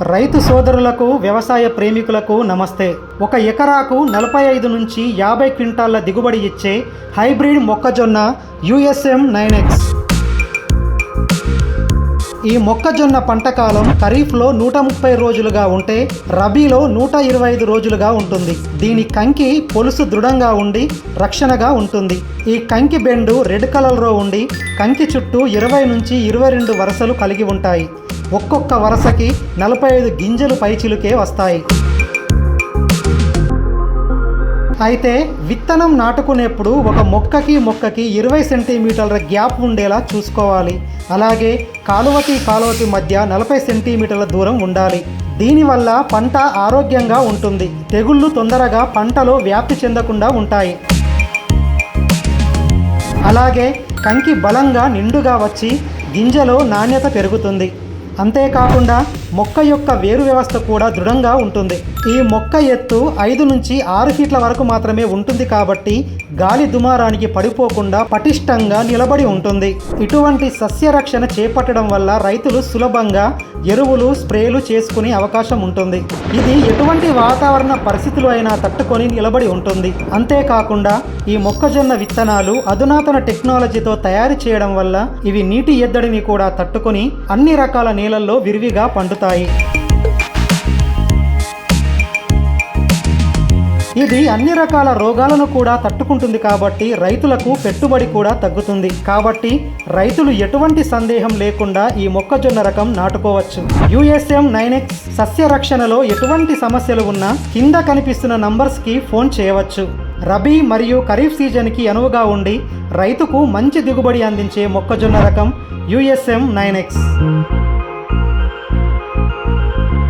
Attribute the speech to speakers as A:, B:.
A: రైతు సోదరులకు వ్యవసాయ ప్రేమికులకు నమస్తే. ఒక ఎకరాకు నలభై ఐదు నుంచి యాభై క్వింటాళ్ళ దిగుబడి ఇచ్చే హైబ్రిడ్ మొక్కజొన్న యుఎస్ఎం నైన్ ఎక్స్. ఈ మొక్కజొన్న పంట కాలం ఖరీఫ్లో నూట ముప్పై రోజులుగా ఉంటే రబీలో నూట ఇరవై ఐదు రోజులుగా ఉంటుంది. దీని కంకి పొలుసు దృఢంగా ఉండి రక్షణగా ఉంటుంది. ఈ కంకి బెండు రెడ్ కలర్లో ఉండి కంకి చుట్టూ ఇరవై నుంచి ఇరవై రెండు వరుసలు కలిగి ఉంటాయి. ఒక్కొక్క వరుసకి నలభై ఐదు గింజలు పైచిలుకే వస్తాయి. అయితే విత్తనం నాటుకునేప్పుడు ఒక మొక్కకి మొక్కకి ఇరవై సెంటీమీటర్ల గ్యాప్ ఉండేలా చూసుకోవాలి. అలాగే కాలువకి కాలువకి మధ్య నలభై సెంటీమీటర్ల దూరం ఉండాలి. దీనివల్ల పంట ఆరోగ్యంగా ఉంటుంది. తెగుళ్ళు తొందరగా పంటలో వ్యాప్తి చెందకుండా ఉంటాయి. అలాగే కంకి బలంగా నిండుగా వచ్చి గింజలో నాణ్యత పెరుగుతుంది. అంతేకాకుండా మొక్క యొక్క వేరు వ్యవస్థ కూడా దృఢంగా ఉంటుంది. ఈ మొక్క ఎత్తు ఐదు నుంచి ఆరు ఫీట్ల వరకు మాత్రమే ఉంటుంది కాబట్టి గాలి దుమారానికి పడిపోకుండా పటిష్టంగా నిలబడి ఉంటుంది. ఇటువంటి సస్య రక్షణ చేపట్టడం వల్ల రైతులు సులభంగా ఎరువులు స్ప్రేలు చేసుకునే అవకాశం ఉంటుంది. ఇది ఎటువంటి వాతావరణ పరిస్థితులు అయినా తట్టుకొని నిలబడి ఉంటుంది. అంతేకాకుండా ఈ మొక్కజొన్న విత్తనాలు అధునాతన టెక్నాలజీతో తయారు చేయడం వల్ల ఇవి నీటి ఎద్దడిని కూడా తట్టుకొని అన్ని రకాల నేలల్లో విరివిగా పండుతాయి. ఇది అన్ని రకాల రోగాలను కూడా తట్టుకుంటుంది కాబట్టి రైతులకు పెట్టుబడి కూడా తగ్గుతుంది. కాబట్టి రైతులు ఎటువంటి సందేహం లేకుండా ఈ మొక్కజొన్న రకం నాటుకోవచ్చు. యుఎస్ఎం నైన్ ఎక్స్ సస్య రక్షణలో ఎటువంటి సమస్యలు ఉన్నా కింద కనిపిస్తున్న నంబర్స్కి ఫోన్ చేయవచ్చు. రబీ మరియు ఖరీఫ్ సీజన్కి అనువుగా ఉండి రైతుకు మంచి దిగుబడి అందించే మొక్కజొన్న రకం యుఎస్ఎం నైన్ ఎక్స్.